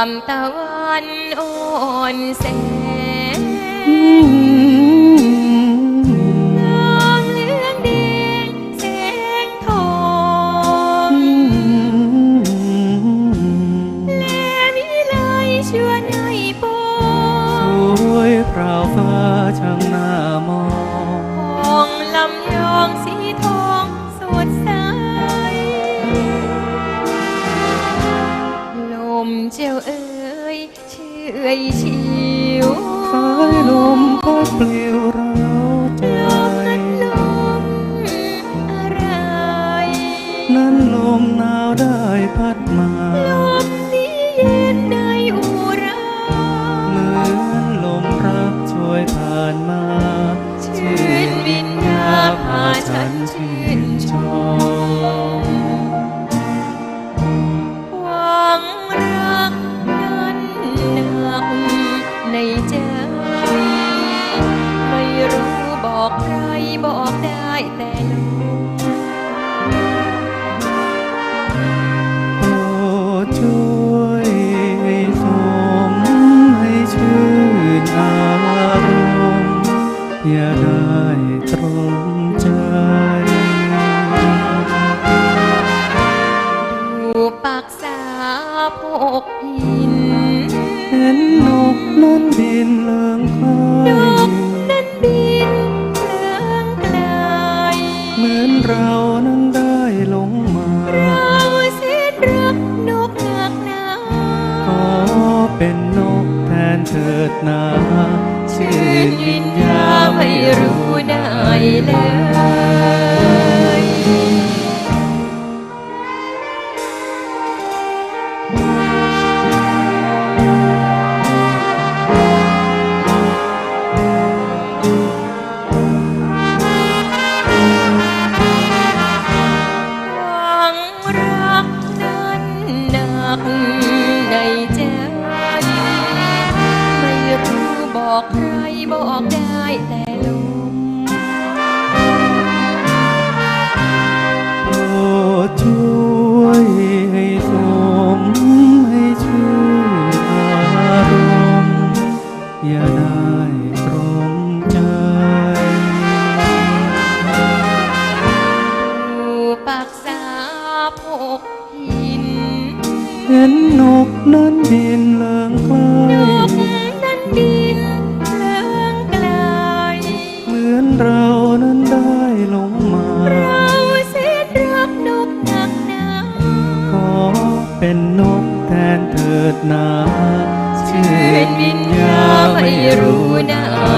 ามตะวันอ่อนแสงงามเหลืองแดงแสงทองและวิไลชวนให้ปอสวยพราวฟ้าช่างหน้ามอง ของลำยองสีทอง เจ้าเอ๋ยเชื่อยชิวสายลมพัดปลิวเราใจลมนั้นลมอะไร นั้นลมหนาวได้พัดมา ในใจ ไม่รู้บอกใครบอกได้แต่ลมโปรดช่วยสมให้ชื่นอารมณ์อย่าได้ตรมใจดูปักษาพกหิน เห็นนกนั้นบินเลื่องคลานกยนั้นบินเคลื่องไกลเหมือนเรานั้นได้หลงมาเราเส้นรักนกหนักหนาขอเป็นนกแทนเถิดนาชื่นวิญญาไม่รู้ได้เลย บอกใครบอกได้แต่ลมโปรดช่วยให้สมให้ชื่นอารมณ์อย่าได้ตรมใจดูปักษาพกหิน เห็นนกนั้นบินเลื่องคลานกย เหมือนเรานั้นได้หลงมา เราเสียรักนกหนักหนาขอเป็นนกแทนเถิดนาชื่นวิญญาไม่รู้ได้เลย